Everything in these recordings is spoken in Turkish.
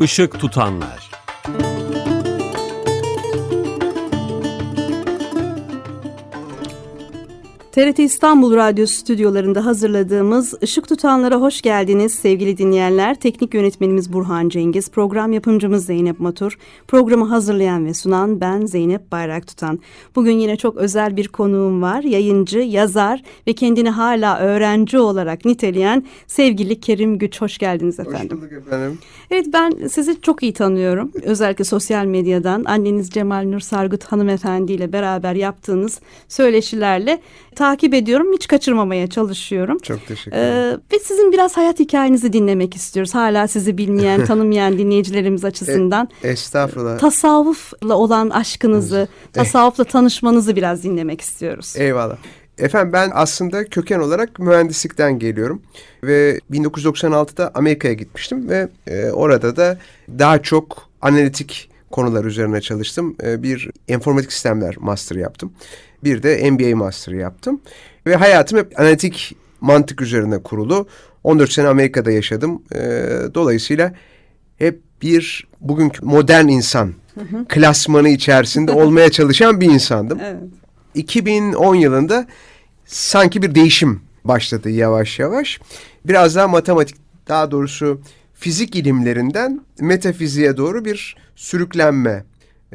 Işık tutanlar. TRT İstanbul Radyo stüdyolarında hazırladığımız Işık Tutanlara hoş geldiniz sevgili dinleyenler. Teknik yönetmenimiz Burhan Cengiz, program yapımcımız Zeynep Matur, programı hazırlayan ve sunan ben Zeynep Bayrak Tutan. Bugün yine çok özel bir konuğum var. Yayıncı, yazar ve kendini hala öğrenci olarak niteleyen sevgili Kerim Güç. Hoş geldiniz efendim. Hoş bulduk efendim. Evet ben sizi çok iyi tanıyorum. Özellikle sosyal medyadan anneniz Cemal Nur Sargut hanımefendi ile beraber yaptığınız söyleşilerle takip ediyorum. Hiç kaçırmamaya çalışıyorum. Çok teşekkür Ee, ederim. ve sizin biraz hayat hikayenizi dinlemek istiyoruz. Hala sizi bilmeyen, tanımayan dinleyicilerimiz açısından. Estağfurullah. Tasavvufla olan aşkınızı, tasavvufla tanışmanızı biraz dinlemek istiyoruz. Eyvallah. Efendim ben aslında köken olarak mühendislikten geliyorum ve 1996'da Amerika'ya gitmiştim ve e, orada da daha çok analitik konular üzerine çalıştım. E, bir informatik sistemler master yaptım. Bir de MBA master yaptım ve hayatım hep analitik mantık üzerine kurulu. 14 sene Amerika'da yaşadım. E, dolayısıyla hep bir bugünkü modern insan klasmanı içerisinde olmaya çalışan bir insandım. Evet. 2010 yılında sanki bir değişim başladı yavaş yavaş. Biraz daha matematik, daha doğrusu fizik ilimlerinden metafiziğe doğru bir sürüklenme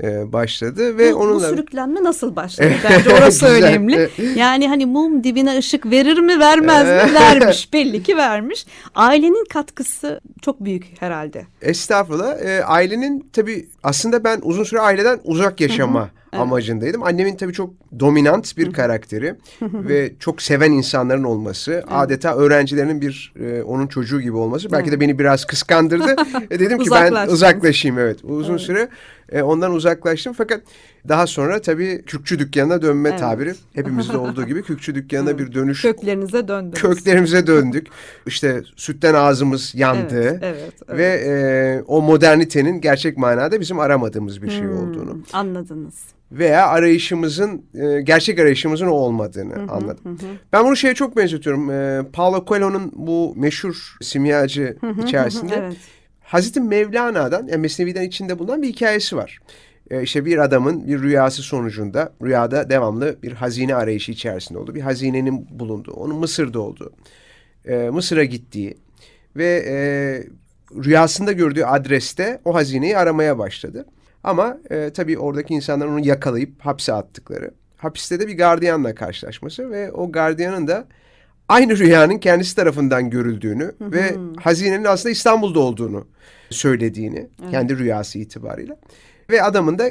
e, başladı ve bu, onunla bu sürüklenme nasıl başladı? Bence orası önemli. Yani hani mum dibine ışık verir mi vermez mi? Vermiş. Belli ki vermiş. Ailenin katkısı çok büyük herhalde. Estağfurullah. Ee, ailenin tabii aslında ben uzun süre aileden uzak yaşama evet. amacındaydım. Annemin tabii çok dominant bir karakteri ve çok seven insanların olması, adeta öğrencilerinin bir e, onun çocuğu gibi olması belki de beni biraz kıskandırdı. E, dedim ki ben uzaklaşayım evet. Uzun süre e, ondan uzaklaştım fakat daha sonra tabii kürkçü dükkanına dönme Evet. tabiri hepimizde olduğu gibi kürkçü dükkanına bir dönüş Köklerinize döndünüz. köklerimize döndük. İşte sütten ağzımız yandı. Evet, evet, evet. Ve e, o modernitenin gerçek manada bizim aramadığımız bir şey Hmm, olduğunu Anladınız. veya arayışımızın e, gerçek arayışımızın o olmadığını anladım. Ben bunu şeye çok benzetiyorum. E, Paulo Coelho'nun bu meşhur simyacı içerisinde Evet. Hazreti Mevlana'dan yani Mesnevi'den içinde bulunan bir hikayesi var. E, işte bir adamın bir rüyası sonucunda rüyada devamlı bir hazine arayışı içerisinde oldu. Bir hazinenin bulunduğu, onun Mısır'da olduğu, e, Mısır'a gittiği ve e, rüyasında gördüğü adreste o hazineyi aramaya başladı. Ama e, tabii oradaki insanlar onu yakalayıp hapse attıkları. Hapiste de bir gardiyanla karşılaşması ve o gardiyanın da aynı rüyanın kendisi tarafından görüldüğünü ve hazinenin aslında İstanbul'da olduğunu söylediğini kendi rüyası itibarıyla. Ve adamın da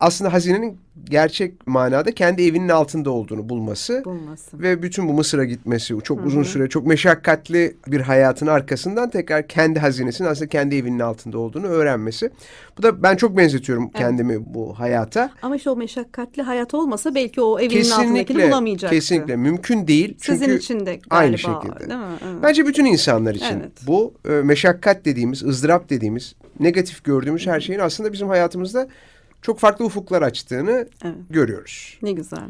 aslında hazinenin gerçek manada kendi evinin altında olduğunu bulması Bulmasın. ve bütün bu Mısır'a gitmesi çok uzun süre çok meşakkatli bir hayatın arkasından tekrar kendi hazinesinin aslında kendi evinin altında olduğunu öğrenmesi. Bu da ben çok benzetiyorum kendimi bu hayata. Ama işte o meşakkatli hayat olmasa belki o evinin altındakini Kesinlikle bulamayacaktı. kesinlikle mümkün değil. Çünkü Sizin için de galiba. aynı şekilde. Değil mi? Evet. Bence bütün insanlar için Evet. bu e, meşakkat dediğimiz, ızdırap dediğimiz, negatif gördüğümüz her şeyin aslında bizim hayatımızda çok farklı ufuklar açtığını Evet. görüyoruz. Ne güzel.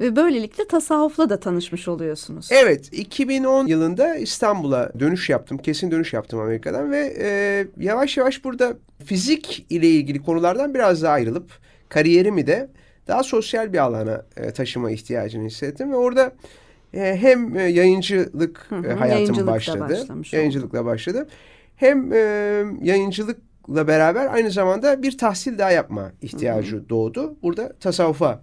Ve böylelikle tasavvufla da tanışmış oluyorsunuz. Evet, 2010 yılında İstanbul'a dönüş yaptım. Kesin dönüş yaptım Amerika'dan ve e, yavaş yavaş burada fizik ile ilgili konulardan biraz daha ayrılıp kariyerimi de daha sosyal bir alana e, taşıma ihtiyacını hissettim ve orada e, hem e, yayıncılık Hı hı, e, hayatım başladı. Yayıncılıkla başladı. Hem e, yayıncılıkla beraber aynı zamanda bir tahsil daha yapma ihtiyacı doğdu. Burada tasavvufa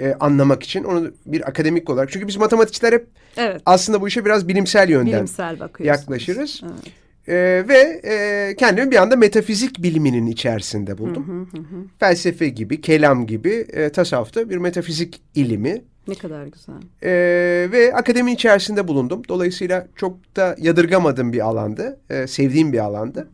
e, anlamak için onu bir akademik olarak. Çünkü biz matematikçiler hep Evet. aslında bu işe biraz bilimsel yönden Bilimsel yaklaşırız. Evet. E, ve e, kendimi bir anda metafizik biliminin içerisinde buldum. Felsefe gibi, kelam gibi e, tasavvufta bir metafizik ilimi Ne kadar güzel. e, ve akademi içerisinde bulundum. Dolayısıyla çok da yadırgamadığım bir alandı, e, sevdiğim bir alandı.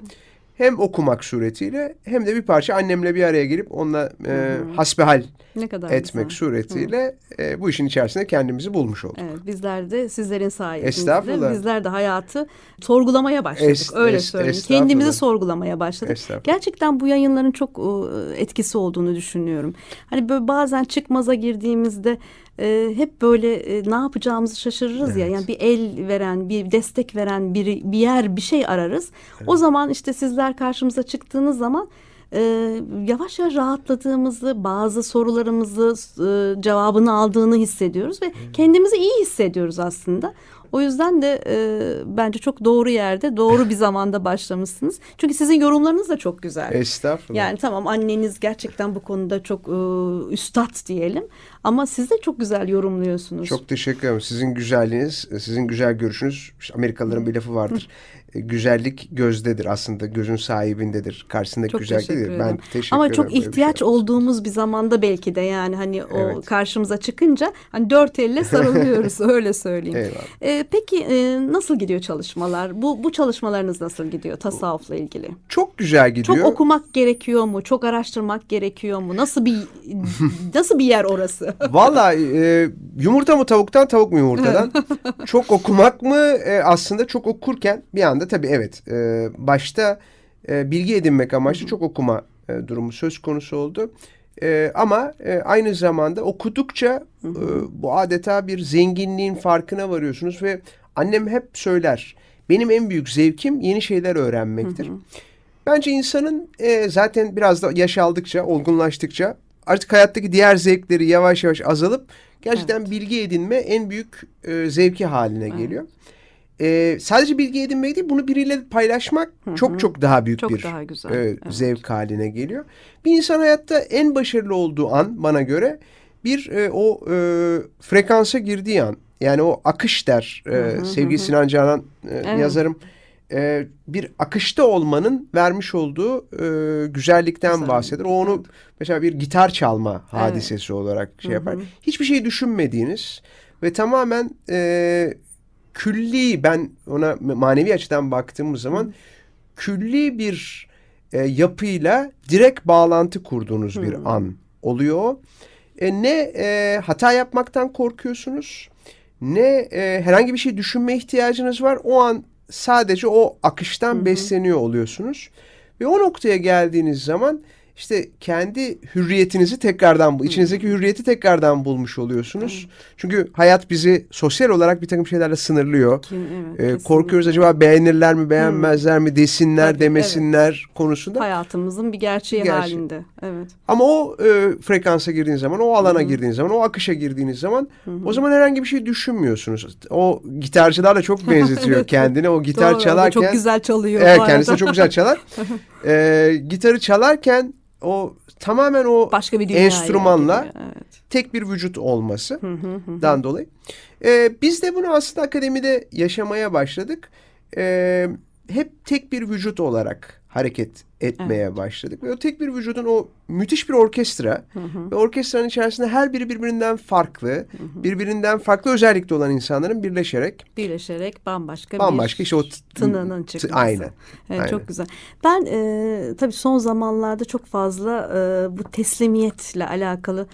Hem okumak suretiyle hem de bir parça annemle bir araya gelip onunla e, hasbihal Ne kadar etmek güzel. suretiyle e, bu işin içerisinde kendimizi bulmuş olduk. Evet, bizler de sizlerin sayenizde bizler de hayatı sorgulamaya başladık. Es- öyle es- söyleyeyim. Kendimizi sorgulamaya başladık. Gerçekten bu yayınların çok e, etkisi olduğunu düşünüyorum. Hani böyle bazen çıkmaza girdiğimizde e, hep böyle e, ne yapacağımızı şaşırırız ya. Evet. Yani bir el veren, bir destek veren biri, bir yer, bir şey ararız. O zaman işte sizler karşımıza çıktığınız zaman e, yavaş yavaş rahatladığımızı, bazı sorularımızı e, cevabını aldığını hissediyoruz ve kendimizi iyi hissediyoruz aslında. O yüzden de e, bence çok doğru yerde, doğru bir zamanda başlamışsınız. Çünkü sizin yorumlarınız da çok güzel. Estağfurullah. Yani tamam anneniz gerçekten bu konuda çok e, üstad diyelim ama siz de çok güzel yorumluyorsunuz. Çok teşekkür ederim. Sizin güzelliğiniz, sizin güzel görüşünüz. işte Amerikalıların bir lafı vardır. E, Güzellik gözdedir aslında. Gözün sahibindedir. Karşısındaki Çok güzellik teşekkür değil. Ben teşekkür Ama çok şey ihtiyaç olduğumuz bir zamanda belki de yani hani o Evet. karşımıza çıkınca hani dört elle sarılıyoruz öyle söyleyeyim. Eyvallah. E, peki e, nasıl gidiyor çalışmalar? Bu bu çalışmalarınız nasıl gidiyor tasavvufla ilgili? Çok güzel gidiyor. Çok okumak gerekiyor mu? Çok araştırmak gerekiyor mu? Nasıl bir nasıl bir yer orası? Valla e, yumurta mı tavuktan tavuk mu yumurtadan? çok okumak mı? E, aslında çok okurken bir anda tabii evet e, başta e, bilgi edinmek amaçlı çok okuma e, durumu söz konusu oldu. E, ama e, aynı zamanda okudukça e, bu adeta bir zenginliğin farkına varıyorsunuz ve annem hep söyler. Benim en büyük zevkim yeni şeyler öğrenmektir. Bence insanın e, zaten biraz da yaş aldıkça, olgunlaştıkça artık hayattaki diğer zevkleri yavaş yavaş azalıp gerçekten bilgi edinme en büyük e, zevki haline geliyor. E, sadece bilgi edinmek değil, bunu biriyle paylaşmak çok çok daha büyük Çok bir daha güzel, e, evet. zevk haline geliyor. Bir insan hayatta en başarılı olduğu an bana göre bir e, o e, frekansa girdiği an. Yani o akış der e, sevgili Sinan Canan e, Evet. yazarım. E, bir akışta olmanın vermiş olduğu e, güzellikten Güzel, bahseder. O onu mesela bir gitar çalma hadisesi olarak şey yapar. Hiçbir şey düşünmediğiniz ve tamamen e, külli ben ona manevi açıdan baktığımız zaman külli bir e, yapıyla direkt bağlantı kurduğunuz bir an oluyor. E, ne e, hata yapmaktan korkuyorsunuz ne e, herhangi bir şey düşünme ihtiyacınız var. O an sadece o akıştan besleniyor oluyorsunuz. Ve o noktaya geldiğiniz zaman işte kendi hürriyetinizi tekrardan, bu içinizdeki hürriyeti tekrardan bulmuş oluyorsunuz. Çünkü hayat bizi sosyal olarak bir takım şeylerle sınırlıyor. Kim- evet, Ee, kesinlikle. korkuyoruz acaba beğenirler mi, beğenmezler mi, desinler, Tabii, demesinler konusunda. Hayatımızın bir gerçeği Gerçek. halinde. Evet. Ama o e, frekansa girdiğiniz zaman, o alana girdiğiniz zaman, o akışa girdiğiniz zaman o zaman herhangi bir şey düşünmüyorsunuz. O gitarcılar da çok benzetiyor kendini. O gitar Doğru, çalarken çok güzel çalıyor. Evet kendisi çok güzel çalar. Ee, gitarı çalarken o tamamen o Başka bir enstrümanla Evet. tek bir vücut olmasından dolayı. Ee, biz de bunu aslında akademide yaşamaya başladık. Ee, hep tek bir vücut olarak hareket etmeye başladık. Ve o tek bir vücudun o müthiş bir orkestra ve orkestranın içerisinde her biri birbirinden farklı, birbirinden farklı özellikte olan insanların birleşerek Birleşerek bambaşka, bambaşka bir işte o tınının çıkması. aynen. Evet, aynen. Çok güzel. Ben e, tabii son zamanlarda çok fazla e, bu teslimiyetle alakalı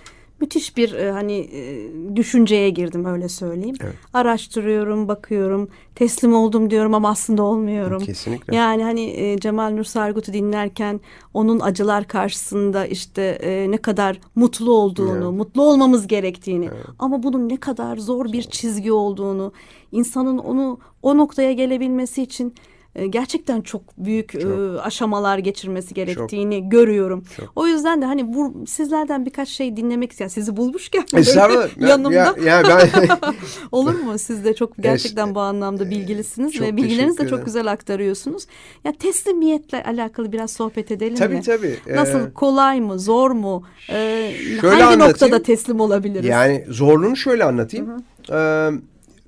müthiş bir e, hani e, düşünceye girdim öyle söyleyeyim. Evet. Araştırıyorum, bakıyorum, teslim oldum diyorum ama aslında olmuyorum. Kesinlikle. Yani hani e, Cemal Nur Sargut'u dinlerken onun acılar karşısında işte e, ne kadar mutlu olduğunu, Evet. mutlu olmamız gerektiğini ama bunun ne kadar zor bir çizgi olduğunu, insanın onu o noktaya gelebilmesi için e, gerçekten çok büyük e, aşamalar geçirmesi gerektiğini görüyorum. O yüzden de hani bu sizlerden birkaç şey dinlemek isteyen sizi bulmuşken. Ya- yanımda Ya, ya ben Olur mu? Siz de çok gerçekten bu anlamda bilgilisiniz çok ve bilgilerinizi de çok güzel aktarıyorsunuz. Ya teslimiyetle alakalı biraz sohbet edelim tabii mi? tabii. Nasıl Ee, kolay mı, zor mu? Ee, hangi anlatayım. noktada teslim olabiliriz? Yani zorluğunu şöyle anlatayım. Ee,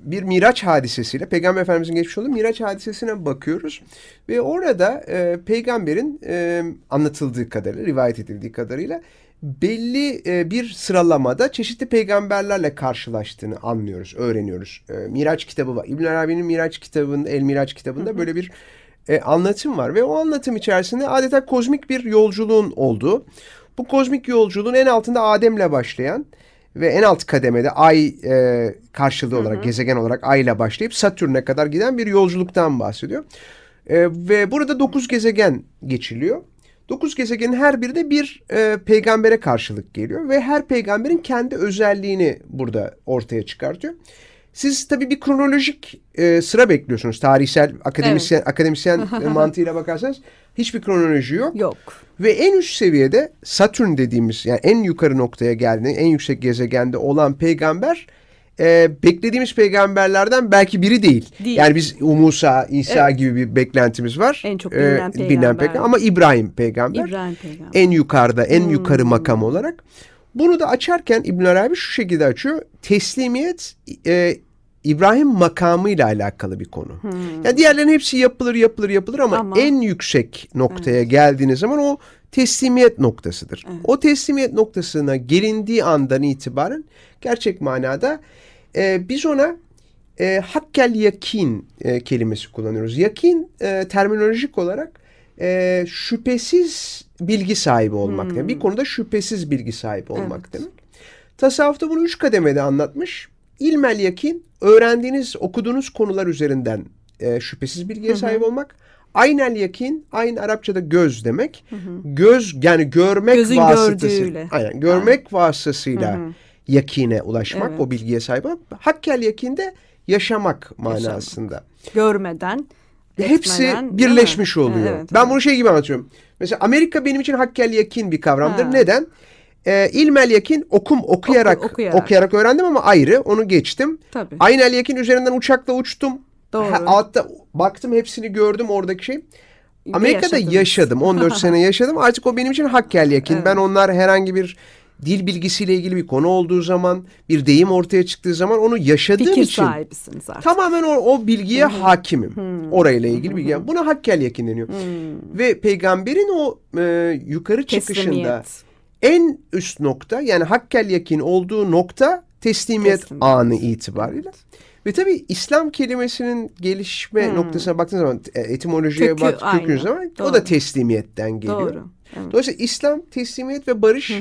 bir Miraç hadisesiyle Peygamber Efendimizin geçmiş olduğu Miraç hadisesine bakıyoruz. Ve orada e, peygamberin e, anlatıldığı kadarıyla, rivayet edildiği kadarıyla belli e, bir sıralamada çeşitli peygamberlerle karşılaştığını anlıyoruz, öğreniyoruz. E, Miraç kitabı var. İbn Arabi'nin Miraç kitabında, El Miraç kitabında böyle bir e, anlatım var ve o anlatım içerisinde adeta kozmik bir yolculuğun olduğu. Bu kozmik yolculuğun en altında Adem'le başlayan ve en alt kademede ay e, karşılığı olarak gezegen olarak ay ile başlayıp Satürn'e kadar giden bir yolculuktan bahsediyor. E, ve burada dokuz gezegen geçiliyor. Dokuz gezegenin her biri de bir e, peygambere karşılık geliyor ve her peygamberin kendi özelliğini burada ortaya çıkartıyor. Siz tabii bir kronolojik e, sıra bekliyorsunuz. Tarihsel, akademisyen, akademisyen e, mantığıyla bakarsanız hiçbir kronoloji yok. Yok. Ve en üst seviyede Satürn dediğimiz yani en yukarı noktaya geldiğinde en yüksek gezegende olan peygamber e, beklediğimiz peygamberlerden belki biri değil. Değil. Yani biz Musa, İsa gibi bir beklentimiz var. En çok bilinen peygamber. peygamber. Ama İbrahim peygamber İbrahim peygamber. en yukarıda, en yukarı Hmm. makam olarak. Bunu da açarken İbn Arabi şu şekilde açıyor. Teslimiyet e, İbrahim makamıyla alakalı bir konu. Ya diğerlerin hepsi yapılır, yapılır, yapılır ama, Hmm. Ama- en yüksek noktaya geldiğiniz zaman o teslimiyet noktasıdır. O teslimiyet noktasına gelindiği andan itibaren gerçek manada e, biz ona e, hakkel yakin e, kelimesi kullanıyoruz. Yakin e, terminolojik olarak e, şüphesiz bilgi sahibi olmak demek. Bir konuda şüphesiz bilgi sahibi olmak Evet. demek. Tasavvufta bunu üç kademede anlatmış. İlmel yakin, öğrendiğiniz, okuduğunuz konular üzerinden e, şüphesiz bilgiye sahip olmak. Aynel yakin, aynı Arapçada göz demek. Göz yani görmek Gözün vasıtası. gördüğüyle. Aynen, görmek vasıtasıyla yakine ulaşmak, Evet. o bilgiye sahip olmak. Hakkel yakinde yaşamak manasında. Görmeden. Hepsi birleşmiş mi? oluyor. Evet, ben evet. bunu şey gibi anlatıyorum. Mesela Amerika benim için hakkel yakin bir kavramdır. Ha. Neden? Ee, ilmel yakin okum okuyarak, Oku- okuyarak. okuyarak öğrendim ama ayrı onu geçtim. Tabii. Aynel yakin üzerinden uçakla uçtum. Doğru. Ha, altta baktım hepsini gördüm oradaki şey. Amerika'da yaşadınız. yaşadım. 14 sene yaşadım. Artık o benim için hakkel yakin. Evet. Ben onlar herhangi bir dil bilgisiyle ilgili bir konu olduğu zaman, bir deyim ortaya çıktığı zaman onu yaşadığım Fikir için sahibisiniz artık. tamamen o, o bilgiye hakimim. Orayla ilgili bilgi. Buna hakkel yakin deniyor. Ve peygamberin o e, yukarı çıkışında en üst nokta yani hakkel yakin olduğu nokta teslimiyet, Teslimiyet. anı itibariyle. Ve tabii İslam kelimesinin gelişme noktasına baktığınız zaman e, etimolojiye Kökü bak kökünüz zaman o Doğru. da teslimiyetten geliyor. Doğru. Evet. Dolayısıyla İslam, teslimiyet ve barış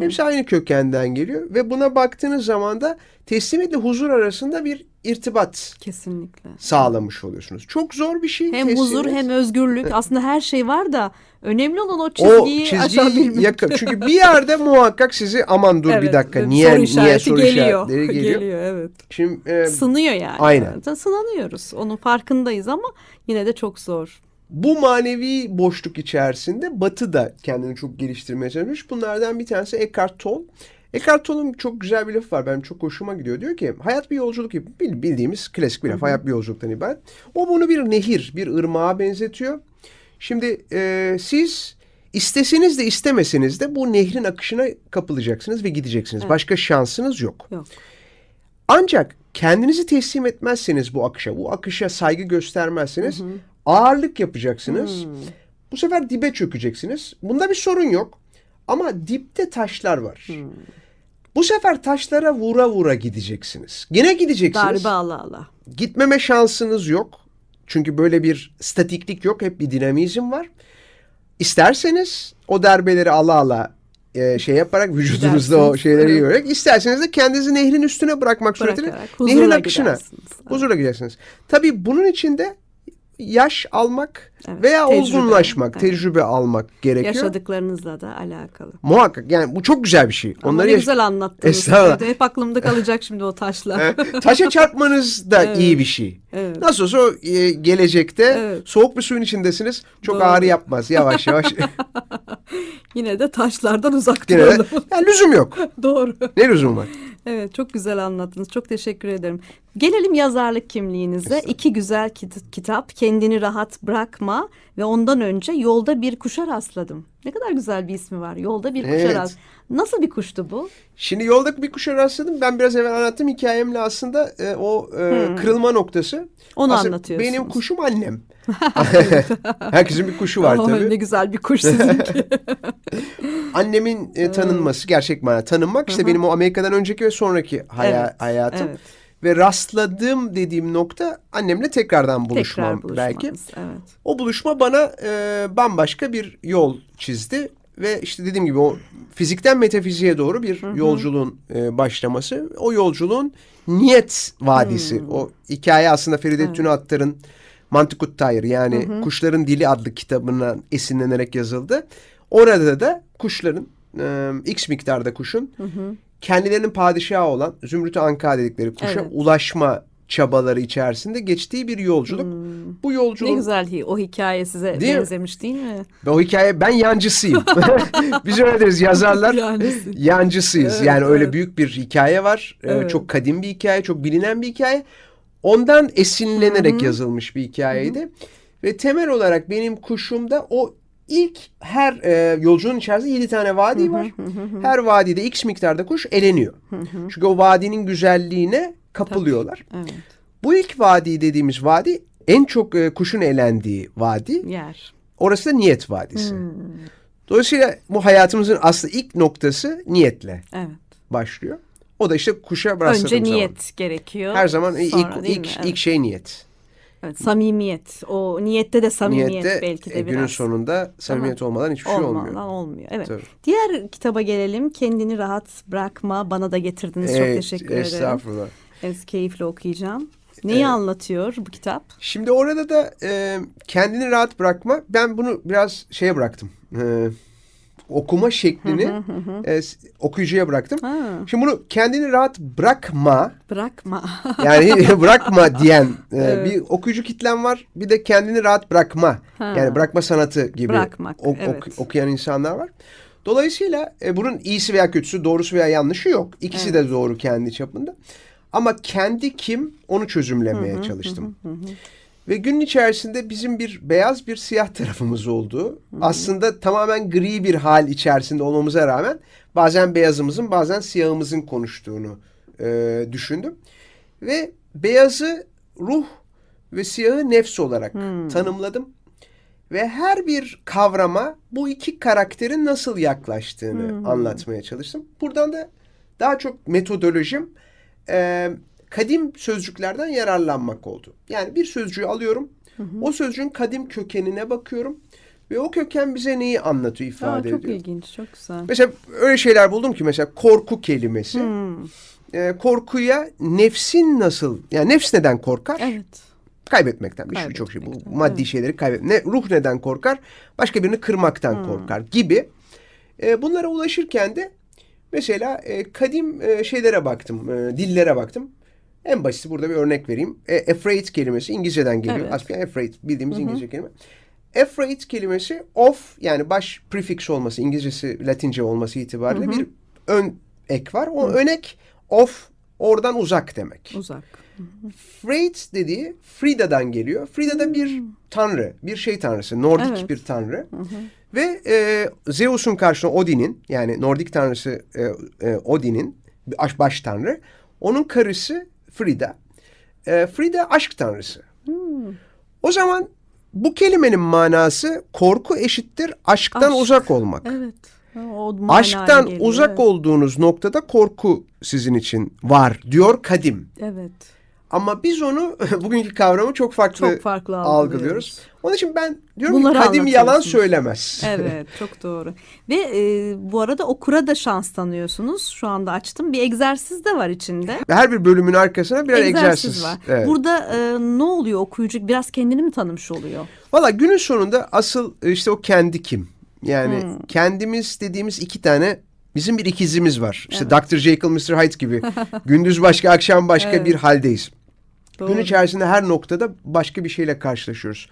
hepsi aynı kökenden geliyor ve buna baktığınız zaman da teslimiyet ve huzur arasında bir irtibat Kesinlikle. sağlamış oluyorsunuz. Çok zor bir şey. Hem huzur teslimiyet. hem özgürlük. Aslında her şey var da önemli olan o o çizgiyi, çizgiyi aşabilmek. yakın. Çünkü bir yerde muhakkak sizi aman dur bir Evet, dakika bir niye soru niye soru geliyor. işaretleri geliyor. geliyor evet. Şimdi e, Sınıyor yani. Aynen. Zaten Sınanıyoruz. Onun farkındayız ama yine de çok zor. Bu manevi boşluk içerisinde Batı da kendini çok geliştirmeye çalışmış. Bunlardan bir tanesi Eckhart Tolle. Eckhart Tolle'un çok güzel bir lafı var. Benim çok hoşuma gidiyor. Diyor ki hayat bir yolculuk gibi. Bil- Bildiğimiz klasik bir laf. Hayat bir yolculuktan ibaret. O bunu bir nehir, bir ırmağa benzetiyor. Şimdi e, siz isteseniz de istemeseniz de bu nehrin akışına kapılacaksınız ve gideceksiniz. Başka şansınız yok. Yok. Ancak kendinizi teslim etmezseniz bu akışa, bu akışa saygı göstermezseniz ağırlık yapacaksınız. Bu sefer dibe çökeceksiniz. Bunda bir sorun yok. Ama dipte taşlar var. Bu sefer taşlara vura vura gideceksiniz. Gene gideceksiniz. Darbe ala ala. Gitmeme şansınız yok. Çünkü böyle bir statiklik yok. Hep bir dinamizm var. İsterseniz o darbeleri ala ala e, şey yaparak vücudunuzda o şeyleri Evet. yiyorek isterseniz de kendinizi nehrin üstüne bırakmak suretiyle nehrin akışına gidersiniz. huzurla gidersiniz. Tabii bunun için de yaş almak Evet, veya tecrübe. olgunlaşmak, Evet. tecrübe almak gerekiyor. Yaşadıklarınızla da alakalı. Muhakkak yani bu çok güzel bir şey. Ama Onları ne yaş- güzel anlattınız. Estağfurullah. Hep aklımda kalacak şimdi o taşlar. Taşa çarpmanız da Evet. iyi bir şey. Evet. Nasıl olsa e, gelecekte Evet. soğuk bir suyun içindesiniz. Çok Doğru. ağrı yapmaz. Yavaş yavaş. Yine de taşlardan uzak Yine de, duralım. yani lüzum yok. Doğru. Ne lüzum var? Evet çok güzel anlattınız. Çok teşekkür ederim. Gelelim yazarlık kimliğinize. İki güzel kit- kitap. Kendini rahat bırakma ve ondan önce yolda bir kuşa rastladım. Ne kadar güzel bir ismi var. Yolda bir kuşa Evet. rast. Nasıl bir kuştu bu? Şimdi yoldaki bir kuşa rastladım. Ben biraz evvel anlattım hikayemle aslında e, o e, kırılma noktası. Hmm. Onu Aslında anlatıyorsunuz. Benim kuşum annem. Herkesin bir kuşu var Oh, tabii. Ne güzel bir kuş sizinki. Annemin e, tanınması gerçek manada tanınmak işte benim o Amerika'dan önceki ve sonraki haya- Evet, hayatım. evet. Ve rastladığım dediğim nokta annemle tekrardan buluşmam Tekrar belki. Evet. O buluşma bana e, bambaşka bir yol çizdi ve işte dediğim gibi o fizikten metafiziğe doğru bir yolculuğun e, başlaması. O yolculuğun niyet vadisi. O hikaye aslında Feride Tünattar'ın Mantıkut Tayr yani Kuşların Dili adlı kitabından esinlenerek yazıldı. Orada da kuşların e, x miktarda kuşun kendilerinin padişahı olan Zümrüt Anka dedikleri kuşa Evet. ulaşma çabaları içerisinde geçtiği bir yolculuk. Bu Ne yolculuğun güzel hi- o hikaye size Değil mi? benzemiş değil mi? ve o hikaye ben yancısıyım. Biz öyle deriz yazarlar. Yancısı. Yancısıyız. Evet, yani öyle evet. büyük bir hikaye var. Ee, Evet. Çok kadim bir hikaye, çok bilinen bir hikaye. Ondan esinlenerek yazılmış bir hikayeydi. Ve temel olarak benim kuşumda o ilk her e, yolculuğun içerisinde yedi tane vadi var. Her vadide x miktarda kuş eleniyor. Çünkü o vadinin güzelliğine kapılıyorlar. Evet. Bu ilk vadi dediğimiz vadi en çok e, kuşun elendiği vadi. Yer. Orası da Niyet Vadisi. Dolayısıyla bu hayatımızın aslında ilk noktası niyetle Evet. başlıyor. O da işte kuşa rastladığım Önce zaman. niyet gerekiyor. Her zaman ilk Sonra ilk, mi? ilk Evet. şey niyet. Evet, samimiyet. O niyette de samimiyet Niyette belki de e, günün biraz. sonunda samimiyet olmadan hiçbir şey Olmadan olmuyor. olmuyor. Evet. Tabii. Diğer kitaba gelelim. Kendini rahat bırakma. Bana da getirdiniz. Çok Evet, teşekkür ederim. Estağfurullah. Evet, keyifle okuyacağım. Neyi Evet. anlatıyor bu kitap? Şimdi orada da e, kendini rahat bırakma. Ben bunu biraz şeye bıraktım. E, okuma şeklini e, okuyucuya bıraktım. Ha, Şimdi bunu kendini rahat bırakma bırakma. yani bırakma diyen e, Evet. bir okuyucu kitlem var. Bir de kendini rahat bırakma. Ha. Yani bırakma sanatı gibi Bırakmak, ok- evet. ok- okuyan insanlar var. Dolayısıyla e, bunun iyisi veya kötüsü, doğrusu veya yanlışı yok. İkisi de doğru kendi çapında. Ama kendi kim onu çözümlemeye çalıştım. Ve günün içerisinde bizim bir beyaz bir siyah tarafımız olduğu, aslında tamamen gri bir hal içerisinde olmamıza rağmen bazen beyazımızın bazen siyahımızın konuştuğunu e, düşündüm. Ve beyazı ruh ve siyahı nefs olarak tanımladım. Ve her bir kavrama bu iki karakterin nasıl yaklaştığını anlatmaya çalıştım. Buradan da daha çok metodolojim e, kadim sözcüklerden yararlanmak oldu. Yani bir sözcüğü alıyorum, o sözcüğün kadim kökenine bakıyorum ve o köken bize neyi anlatıyor, Aa, ifade çok ediyor. ilginç, çok güzel. Mesela öyle şeyler buldum ki mesela korku kelimesi. Hmm, E, korkuya nefsin nasıl, yani nefs neden korkar? Evet. Kaybetmekten bir şey çok şey. Bu maddi şeyleri kaybet. Ne ruh neden korkar? Başka birini kırmaktan Hmm. korkar gibi. E, bunlara ulaşırken de mesela e, kadim e, şeylere baktım, e, dillere baktım. En basiti burada bir örnek vereyim. E, afraid kelimesi İngilizceden geliyor. Evet. Aslında afraid bildiğimiz İngilizce kelime. Afraid kelimesi of yani baş prefix olması, İngilizcesi Latince olması itibariyle bir ön ek var. O ön ek of oradan uzak demek. Uzak. Freyd dediği Frida'dan geliyor. Frida da bir tanrı, bir şey tanrısı, Nordik Hmm. Evet. bir tanrı. Ve e, Zeus'un karşısında Odin'in yani Nordik tanrısı e, e, Odin'in baş, baş tanrı. Onun karısı Frida. E, Frida aşk tanrısı. Hmm. O zaman bu kelimenin manası korku eşittir aşktan Aşk. uzak olmak. Evet. O Aşktan geliyor, uzak evet. olduğunuz noktada korku sizin için var diyor kadim. Evet. Ama biz onu bugünkü kavramı çok farklı, Çok farklı algılıyoruz. algılıyoruz. Onun için ben diyorum ki Bunları kadim yalan söylemez. Evet çok doğru. Ve e, bu arada okura da şans tanıyorsunuz. Şu anda açtım. Bir egzersiz de var içinde. Her bir bölümün arkasına birer egzersiz. var. Evet. Burada e, ne oluyor okuyucu? Biraz kendini mi tanımış oluyor? Valla günün sonunda asıl e, işte o kendi kim? Yani Hmm. kendimiz dediğimiz iki tane bizim bir ikizimiz var. İşte Dr. Jekyll, Mr. Hyde gibi. Gündüz başka, akşam başka Evet. bir haldeyiz. Doğru. Gün içerisinde her noktada başka bir şeyle karşılaşıyoruz.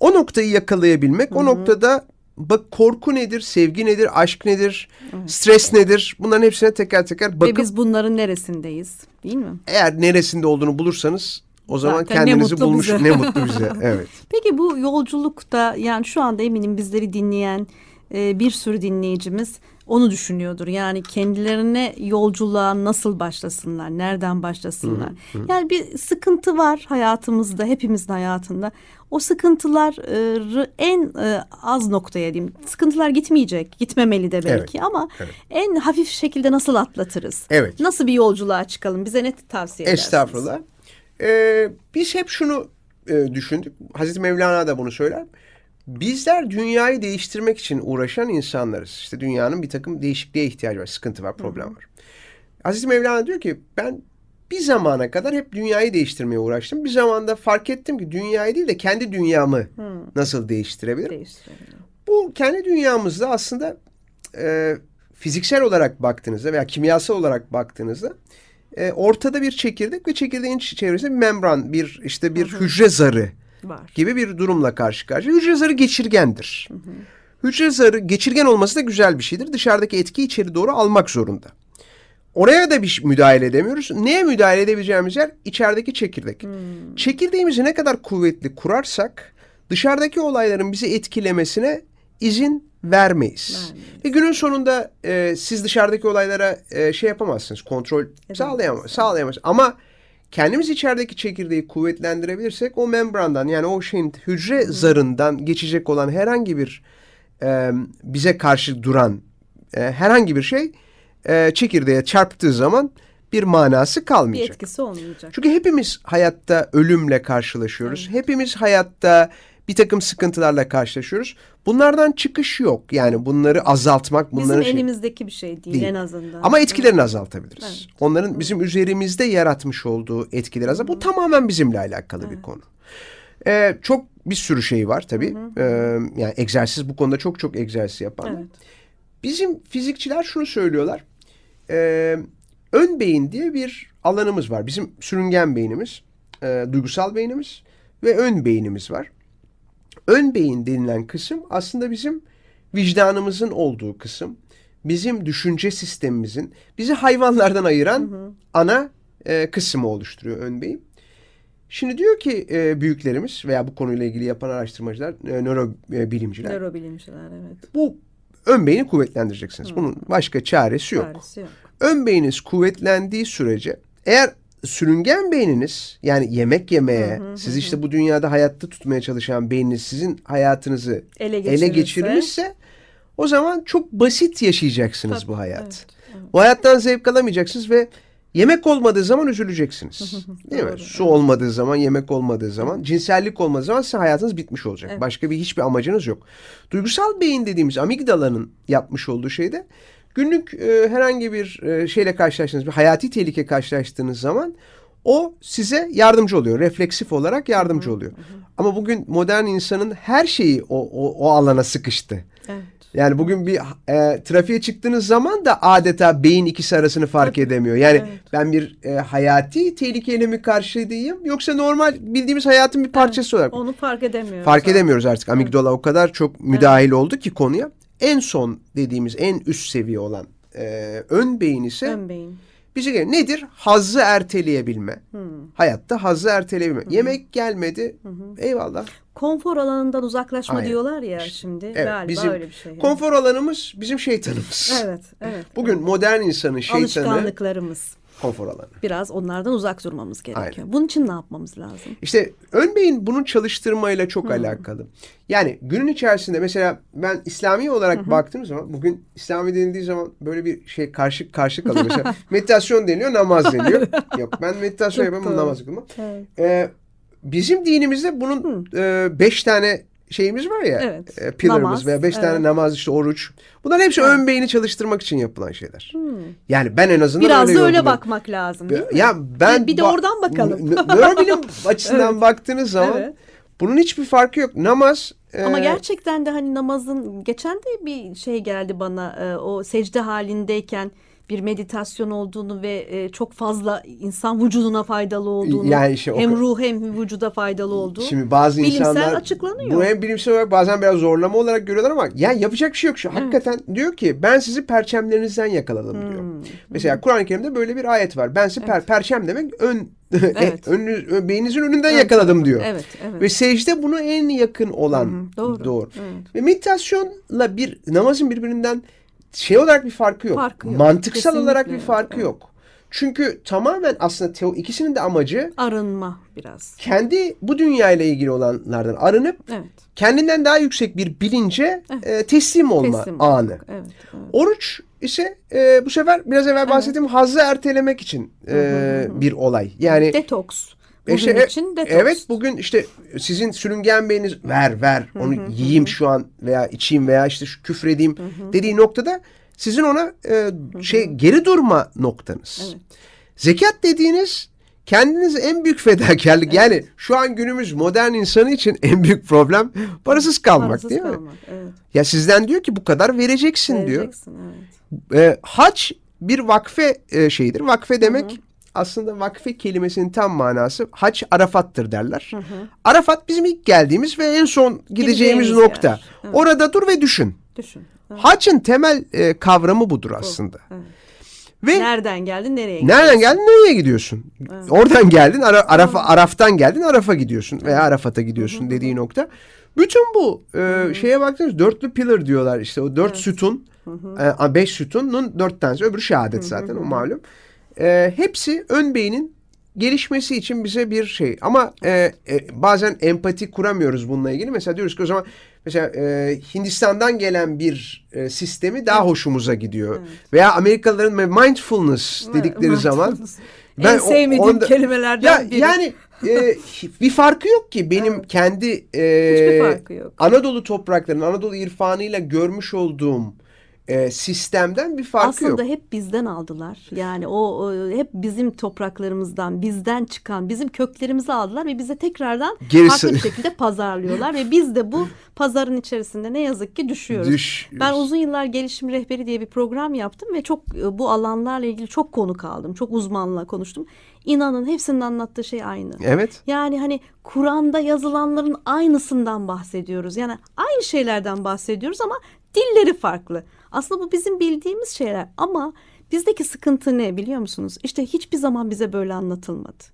O noktayı yakalayabilmek, o noktada bak korku nedir, sevgi nedir, aşk nedir, stres nedir? Bunların hepsine teker teker Ve bakıp biz bunların neresindeyiz? Değil mi? eğer neresinde olduğunu bulursanız o zaman Zaten ne kendinizi mutlu bulmuş bize. ne mutlu bize. Evet. Peki bu yolculukta yani şu anda eminim bizleri dinleyen e, bir sürü dinleyicimiz onu düşünüyordur. Yani kendilerine yolculuğa nasıl başlasınlar, nereden başlasınlar? Yani bir sıkıntı var hayatımızda, hepimizin hayatında. O sıkıntıları en e, az noktaya diyeyim. Sıkıntılar gitmeyecek, gitmemeli de belki ama evet. en hafif şekilde nasıl atlatırız? Evet. Nasıl bir yolculuğa çıkalım? Bize ne tavsiye edersiniz? Estağfurullah. Ee, biz hep şunu e, düşündük. Hazreti Mevlana da bunu söyler. Bizler dünyayı değiştirmek için uğraşan insanlarız. İşte dünyanın bir takım değişikliğe ihtiyacı var. Sıkıntı var, problem var. Hazreti Mevlana diyor ki ben bir zamana kadar hep dünyayı değiştirmeye uğraştım. Bir zamanda fark ettim ki dünyayı değil de kendi dünyamı nasıl değiştirebilirim? Değiştirebilirim. Bu kendi dünyamızda aslında e, fiziksel olarak baktığınızda veya kimyasal olarak baktığınızda e, ortada bir çekirdek ve çekirdeğin çevresinde bir membran, bir işte bir hücre zarı Var. gibi bir durumla karşı karşıya. Hücre zarı geçirgendir. Hücre zarı geçirgen olması da güzel bir şeydir. Dışarıdaki etkiyi içeri doğru almak zorunda. Oraya da bir müdahale edemiyoruz. Neye müdahale edebileceğimiz yer içerideki çekirdek. Çekirdeğimizi ne kadar kuvvetli kurarsak dışarıdaki olayların bizi etkilemesine izin vermeyiz. Vermeyiz. Ve günün sonunda e, siz dışarıdaki olaylara e, şey yapamazsınız, kontrol sağlayamaz, sağlayamaz. Ama kendimiz içerideki çekirdeği kuvvetlendirebilirsek o membrandan yani o şeyin hücre zarından geçecek olan herhangi bir e, bize karşı duran e, herhangi bir şey e, çekirdeğe çarptığı zaman bir manası Bir kalmayacak. etkisi olmayacak. Çünkü hepimiz hayatta ölümle karşılaşıyoruz. Hepimiz hayatta bir takım sıkıntılarla karşılaşıyoruz. Bunlardan çıkış yok. Yani bunları azaltmak, Bizim bunların şey- elimizdeki bir şey değil, Değil. en azından. ama etkilerini azaltabiliriz. Evet. Onların bizim üzerimizde yaratmış olduğu etkileri azalt. Bu tamamen bizimle alakalı bir konu. Ee, çok bir sürü şey var tabii. Ee, yani egzersiz bu konuda çok çok egzersiz yapan. Evet. Bizim fizikçiler şunu söylüyorlar. Ee, ön beyin diye bir alanımız var. Bizim sürüngen beynimiz, e, duygusal beynimiz ve ön beynimiz var. Ön beyin denilen kısım aslında bizim vicdanımızın olduğu kısım. Bizim düşünce sistemimizin bizi hayvanlardan ayıran ana e, kısmı oluşturuyor ön beyin. Şimdi diyor ki e, büyüklerimiz veya bu konuyla ilgili yapan araştırmacılar, e, nörobilimciler Nörobilimciler evet. bu ön beyni kuvvetlendireceksiniz. Bunun başka çaresi yok. Çaresi yok. Ön beyniniz kuvvetlendiği sürece eğer sürüngen beyniniz yani yemek yemeye, sizi işte bu dünyada hayatta tutmaya çalışan beyniniz sizin hayatınızı Ele ele geçirirse- geçirmişse o zaman çok basit yaşayacaksınız Tabii, bu hayat. evet, evet. Bu hayattan zevk alamayacaksınız ve yemek olmadığı zaman üzüleceksiniz. Değil mi? Doğru, Su olmadığı zaman, yemek olmadığı zaman, cinsellik olmadığı zaman sizin hayatınız bitmiş olacak. Evet. Başka bir hiçbir amacınız yok. Duygusal beyin dediğimiz amigdalanın yapmış olduğu şey de günlük e, herhangi bir e, şeyle karşılaştığınız, bir hayati tehlike karşılaştığınız zaman o size yardımcı oluyor. Refleksif olarak yardımcı oluyor. Ama bugün modern insanın her şeyi o, o, o alana sıkıştı. Evet. Yani bugün bir e, trafiğe çıktığınız zaman da adeta beyin ikisi arasını fark edemiyor. Yani Evet. ben bir e, hayati tehlikeyle mi karşıdayım yoksa normal bildiğimiz hayatın bir parçası olarak mı? Onu fark edemiyoruz. Fark artık. edemiyoruz artık. Amigdala o kadar çok müdahil oldu ki konuya. En son dediğimiz en üst seviye olan e, ön beyin ise Ön beyin. bize gel nedir? Hazzı erteleyebilme. Hmm. Hayatta hazzı erteleyebilme. Yemek gelmedi. Eyvallah. Konfor alanından uzaklaşma Aynen. diyorlar ya şimdi. Evet, Galiba bizim öyle bir şey. yani. konfor alanımız bizim şeytanımız. Evet, evet. Bugün modern insanın şeytanı Alışkanlıklarımız. Konfor alanı. Biraz onlardan uzak durmamız gerekiyor. Aynen. Bunun için ne yapmamız lazım? İşte ön beyin bunun çalıştırmayla çok alakalı. Yani günün içerisinde mesela ben İslami olarak baktığım zaman bugün İslami denildiği zaman böyle bir şey karşı karşı kalıyor. Mesela meditasyon deniyor, namaz deniyor. Yok ben meditasyon yapamam, namaz kılmam. Evet. Ee, bizim dinimizde bunun e, beş tane şeyimiz var ya. Evet. E, pillarımız Namaz, veya beş tane evet. namaz işte oruç. Bunların hepsi ön beyni çalıştırmak için yapılan şeyler. Hmm. Yani ben en azından Biraz öyle da öyle bakmak lazım değil mi? Ya ben Bir- bir de oradan bakalım. Nörobilim açısından Evet. baktığınız zaman Evet. bunun hiçbir farkı yok. Namaz Ama e, gerçekten de hani namazın geçen de bir şey geldi bana e, o secde halindeyken bir meditasyon olduğunu ve e, çok fazla insan vücuduna faydalı olduğunu Yani işte o- hem ruh hem vücuda faydalı olduğu. Şimdi bazı bilimsel insanlar açıklanıyor. bunu hem bilimsel olarak bazen biraz zorlama olarak görüyorlar ama yani yapacak bir şey yok. Şu hakikaten diyor ki ben sizi perçemlerinizden yakaladım diyor. Hmm. Mesela Kur'an-ı Kerim'de böyle bir ayet var. Ben sizi per, perçem demek ön, Evet. önünüz, ön- beyninizin önünden yakaladım diyor. Evet, evet. Ve secde bunu en yakın olan Hı, doğru, doğru. Ve meditasyonla bir namazın birbirinden şey olarak bir farkı yok. Farkı yok. Mantıksal Kesinlikle olarak bir farkı evet. yok. Çünkü tamamen aslında teo ikisinin de amacı Arınma biraz. kendi bu dünya ile ilgili olanlardan arınıp Evet. kendinden daha yüksek bir bilince e, teslim olma Teslim anı. Evet, evet. Oruç ise e, bu sefer biraz evvel bahsettiğim hazzı ertelemek için e, bir olay. Yani Detoks. Bugün işte, için detoks. Evet bugün işte sizin sürüngen beyniniz ver ver onu yiyeyim şu an veya içeyim veya işte şu küfredeyim dediği noktada sizin ona e, şey geri durma noktanız. Evet. Zekat dediğiniz kendiniz en büyük fedakarlık. Yani şu an günümüz modern insanı için en büyük problem parasız kalmak Parasız değil mi? kalmak, Evet. Ya sizden diyor ki bu kadar vereceksin diyor. Vereceksin, evet. E, hac bir vakfe e, şeyidir. Vakfe demek aslında vakfe kelimesinin tam manası hac Arafat'tır derler. Arafat bizim ilk geldiğimiz ve en son gideceğimiz Gideceğimiz nokta. yer. Evet. Orada dur ve düşün. Düşün. Evet. Hacın temel e, kavramı budur aslında. Evet. Ve Nereden geldin, nereye nereden gidiyorsun? geldin, nereye gidiyorsun? Oradan geldin, Ara- Arafa, Araf'tan geldin, Araf'a gidiyorsun veya Arafat'a gidiyorsun dediği nokta. Bütün bu e, şeye baktınız dörtlü pillar diyorlar işte o dört sütun, e, beş sütunun dört tanesi, öbürü şehadet zaten o malum. E, hepsi ön beynin gelişmesi için bize bir şey. Ama e, e, bazen empati kuramıyoruz bununla ilgili. Mesela diyoruz ki o zaman mesela e, Hindistan'dan gelen bir e, sistemi daha hoşumuza gidiyor. Veya Amerikalıların mindfulness dedikleri zaman Mindfulness. ben en o- sevmediğim onda- kelimelerden ya biri. yani e, bir farkı yok ki benim kendi e. Anadolu topraklarının Anadolu irfanıyla görmüş olduğum e, sistemden bir farkı Aslında yok. hep bizden aldılar. Yani o, o hep bizim topraklarımızdan, bizden çıkan, bizim köklerimizi aldılar ve bize tekrardan Gerisi- farklı bir şekilde pazarlıyorlar ve biz de bu pazarın içerisinde ne yazık ki düşüyoruz. Düş. Ben uzun yıllar gelişim rehberi diye bir program yaptım ve çok e, bu alanlarla ilgili çok konuk aldım. Çok uzmanla konuştum. İnanın hepsinin anlattığı şey aynı. Evet. Yani hani Kur'an'da yazılanların aynısından bahsediyoruz. Yani aynı şeylerden bahsediyoruz ama dilleri farklı. Aslında bu bizim bildiğimiz şeyler ama bizdeki sıkıntı ne biliyor musunuz? İşte hiçbir zaman bize böyle anlatılmadı.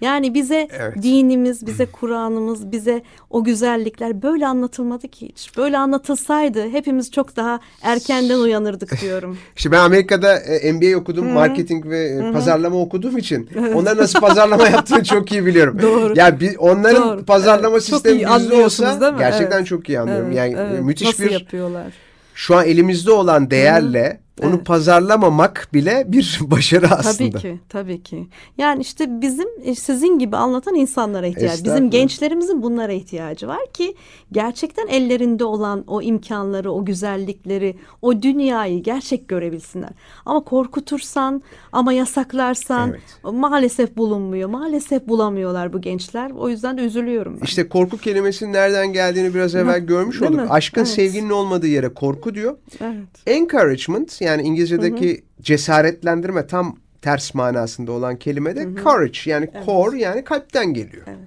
Yani bize Evet. dinimiz, bize Kur'an'ımız, bize o güzellikler böyle anlatılmadı ki hiç. Böyle anlatılsaydı hepimiz çok daha erkenden uyanırdık diyorum. İşte ben Amerika'da e, MBA okudum, marketing ve e, pazarlama okuduğum için onların nasıl pazarlama yaptığını çok iyi biliyorum. Doğru. Ya bir, onların Doğru. pazarlama Evet, sistemi bizde olsa değil mi? gerçekten Evet. çok iyi anlıyorum. Evet, yani evet. e, müthiş Nasıl bir yapıyorlar? Şu an elimizde olan değerle onu Evet. pazarlamamak bile bir başarı aslında. Tabii ki, tabii ki. Yani işte bizim e, sizin gibi anlatan insanlara ihtiyacı, bizim gençlerimizin bunlara ihtiyacı var ki gerçekten ellerinde olan o imkanları, o güzellikleri, o dünyayı gerçek görebilsinler. Ama korkutursan, ama yasaklarsan Evet. maalesef bulunmuyor. Maalesef bulamıyorlar bu gençler. O yüzden de üzülüyorum ben. İşte korku kelimesinin nereden geldiğini biraz evvel görmüş değil olduk. mi? Aşkın Evet. sevginin olmadığı yere korku diyor. Evet. Encouragement yani İngilizce'deki cesaretlendirme tam ters manasında olan kelime de courage yani core yani kalpten geliyor. Evet.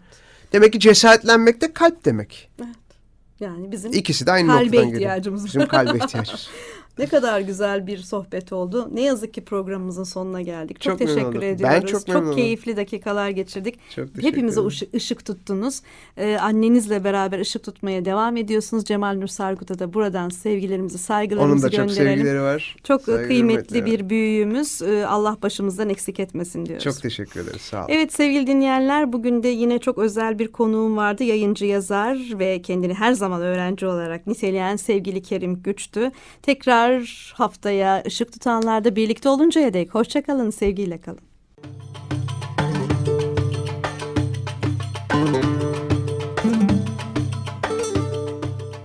Demek ki cesaretlenmek de kalp demek. Yani bizim İkisi de aynı Kalbe noktadan geliyor. ihtiyacımız var. Bizim kalbe ihtiyacımız. Ne kadar güzel bir sohbet oldu. Ne yazık ki programımızın sonuna geldik. Çok, Çok teşekkür ediyoruz. Ben çok oldum. keyifli dakikalar geçirdik. Çok Hepimize ışık, ışık tuttunuz. Ee, annenizle beraber ışık tutmaya devam ediyorsunuz. Cemal Nur Sargut'a da buradan sevgilerimizi, Onun saygılarımızı da çok gönderelim. sevgileri var. Çok Saygı, kıymetli hürmetler. bir büyüğümüz. Ee, Allah başımızdan eksik etmesin diyoruz. Çok teşekkür ederiz. Sağ olun. Evet sevgili dinleyenler bugün de yine çok özel bir konuğum vardı. Yayıncı yazar ve kendini her zaman öğrenci olarak niteleyen sevgili Kerim Güç'tü. Tekrar haftaya ışık tutanlarda birlikte oluncaya dek hoşçakalın sevgiyle kalın.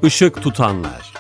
Işık tutanlar.